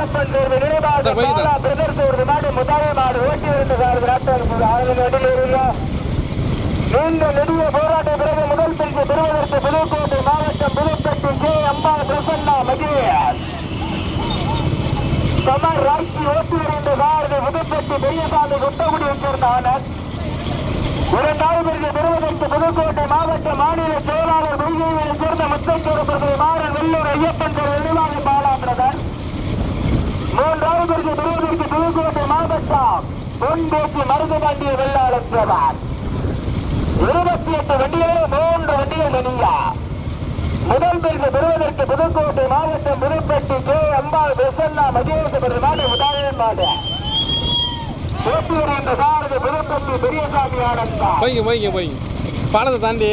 ஐயப்பன் தேர்வு நினைவாக. பாலா பிரதர்ஸ் ஒரு மாடு முதல் மாடு ஓட்டி இருந்த சார் விராட்டாள் ஆளுநர் நடுநிலையா நீண்ட நெடிய போராட்ட பிறகு முதல் பரிசு பெறுவதற்கு புதுக்கோட்டை மாவட்டம் புதுப்பட்டி கே. அம்பா பிரசன்னா மகேஷ். சமர் ராக்கி ஓட்டி வருகின்ற சாரதி புதுப்பட்டி பெரியசாமி குட்டகுடியை சேர்ந்த ஆனர் இரண்டாவது பரிசு பெறுவதற்கு புதுக்கோட்டை மாவட்ட மாநில செயலாளர் கொள்கையை சேர்ந்த மாறன் வெள்ளூர் ஐயப்பன் திரு நிர்வாக பாலா பிரதர் மூன்றாவது பரிசு பெறுவதற்கு புதுக்கோட்டை மாவட்டம் பொன்பேசி மருதுபாண்டிய வெள்ளாளர் பிரதர் இருபத்தி எட்டு வண்டிகளில் மூன்று வண்டிகள் தனியா முதல் பரிசு பெறுவதற்கு புதுக்கோட்டை மாவட்டம் புதுப்பட்டி கே. அம்பாள் பிரசன்னா மகேஷ் முதல் மாடு போட்டி வருகின்ற சாரதி புதுப்பட்டி பெரியசாமி ஆனந்தா போய்ங்க போய்ங்க போய்ங்க பாலத்தை தாண்டி.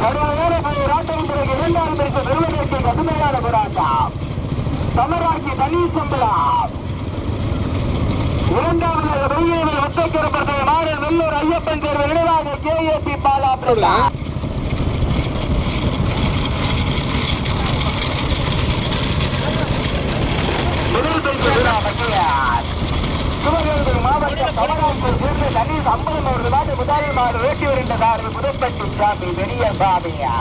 பிறகு இரண்டாம் பெறுவதற்கு கடுமையான போராட்டம் சமராட்சி தனி சம்பளம் இரண்டாவது வெள்ளியில் வெள்ளூர் ஐயப்பன் தேர்வு நினைவாக K A P Bala Prasad Sivaganga மாவட்டம் தமிழ்நாட்டில் சேர்ந்த தண்ணீர் ஐம்பது நூறு ரூபாய் வேட்டி வருகின்ற சாமி பெரிய சாமியா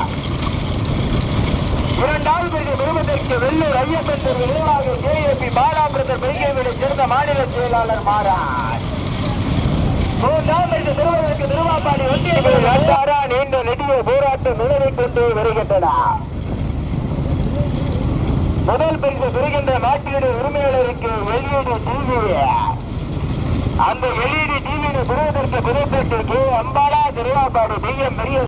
இரண்டாவது பரிசு வெள்ளூர் ஐயப்பன் நிர்வாக கேஏபி பாலாபுரத்தர் பெருகைவிடை சேர்ந்த மாநில செயலாளர் மாறார். திருவாப்பாடி ஒன்றிய நீண்ட நெடிய போராட்டம் நிலவை கொண்டு வருகின்றன. முதல் பரிசு பெறுகின்ற நாட்டினுடைய உரிமையாளருக்கு எல்இடி டிவி. அந்த எல்இடி டிவியை பெறுவதற்கு புதைப்பட்டு கே. அம்பாலா திருவாபாடு டி. எம். பெரிய